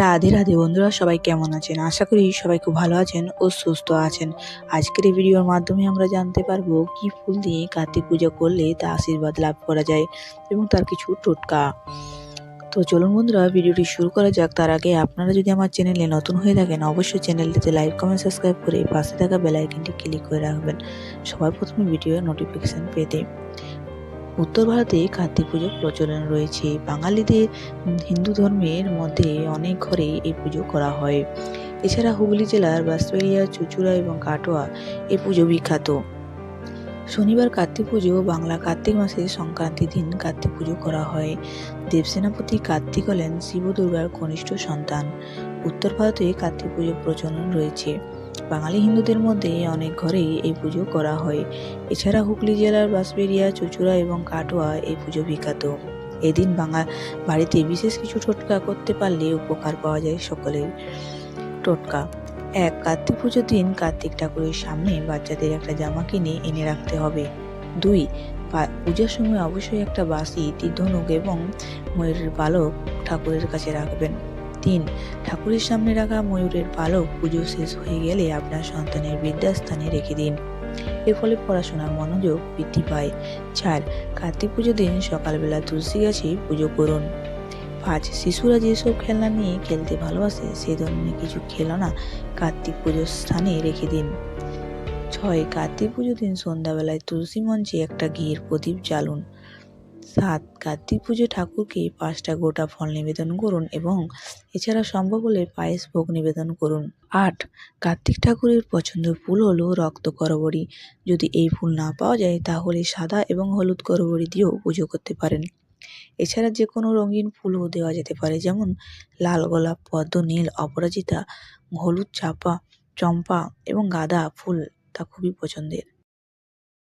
রাধে রাধে বন্ধুরা, সবাই কেমন আছেন? আশা করি সবাই খুব ভালো আছেন ও সুস্থ আছেন। আজকের এই ভিডিওর মাধ্যমে আমরা জানতে পারব কি ফুল দিয়ে কার্তিক পূজা করলে তা আশীর্বাদ লাভ করা যায় এবং তার কিছু টোটকা। তো চলুন বন্ধুরা, ভিডিওটি শুরু করা যাক। তার আগে আপনারা যদি আমার চ্যানেলে নতুন হয়ে থাকেন, অবশ্যই চ্যানেলটিতে লাইক, কমেন্ট, সাবস্ক্রাইব করে পাশে থাকা বেল আইকনটি ক্লিক করে রাখবেন। সবার প্রথমে ভিডিও নোটিফিকেশান পেতে। উত্তর ভারতে কার্তিক পুজোর প্রচলন রয়েছে। বাঙালিদের হিন্দু ধর্মের মধ্যে অনেক ঘরে এই পুজো করা হয়। এছাড়া হুগলি জেলার বাঁশবেড়িয়া, চুচুড়া এবং কাটোয়া এই পুজো বিখ্যাত। শনিবার কার্তিক পুজো, বাংলা কার্তিক মাসের সংক্রান্তি দিন কার্তিক পুজো করা হয়। দেবসেনাপতি কার্তিক হলেন শিব দুর্গার কনিষ্ঠ সন্তান। উত্তর ভারতে কার্তিক পুজোর প্রচলন রয়েছে। বাঙালি হিন্দুদের মধ্যে অনেক ঘরেই এই পুজো করা হয়। এছাড়া হুগলি জেলার বাঁশবেড়িয়া, চুচুড়া এবং কাটোয়া এই পুজো বিখ্যাত। এদিন বাঙা, বাড়িতে বিশেষ কিছু টোটকা করতে পারলে উপকার পাওয়া যায় সকলের। টোটকা। এক, কার্তিক পুজোর দিন কার্তিক ঠাকুরের সামনে বাচ্চাদের একটা জামা কিনে এনে রাখতে হবে। দুই পূজার সময় অবশ্যই একটা বাসি তীর্ধনুক এবং ময়ূরের পালক ঠাকুরের কাছে রাখবেন। তিন ঠাকুরের সামনে রাখা ময়ূরের পালক পুজো শেষ হয়ে গেলে আপনার সন্তানের বিদ্যাস্থানে রেখে দিন। এর ফলে পড়াশোনার মনোযোগ বৃদ্ধি পায়। চার কার্তিক পুজোর দিন সকালবেলা তুলসী গাছে পুজো করুন। পাঁচ, শিশুরা যেসব খেলনা নিয়ে খেলতে ভালোবাসে সেই ধরনের কিছু খেলনা কার্তিক পুজোর স্থানে রেখে দিন। ছয়, কার্তিক পুজোর দিন সন্ধ্যাবেলায় তুলসী মঞ্চে একটা ঘিয়ের প্রদীপ জ্বালুন। সাত কার্তিক পুজো ঠাকুরকে পাঁচটা গোটা ফল নিবেদন করুন এবং এছাড়া সম্ভব হলে পায়েস ভোগ নিবেদন করুন। আট, কার্তিক ঠাকুরের পছন্দের ফুল হলো রক্ত করবড়ি। যদি এই ফুল না পাওয়া যায়, তাহলে সাদা এবং হলুদ করবড়ি দিয়েও পুজো করতে পারেন। এছাড়া যে কোনো রঙিন ফুলও দেওয়া যেতে পারে, যেমন লাল গোলাপ, পদ্ম, নীল, অপরাজিতা, হলুদ, চাপা, চম্পা এবং গাঁদা ফুল তা খুবই পছন্দের।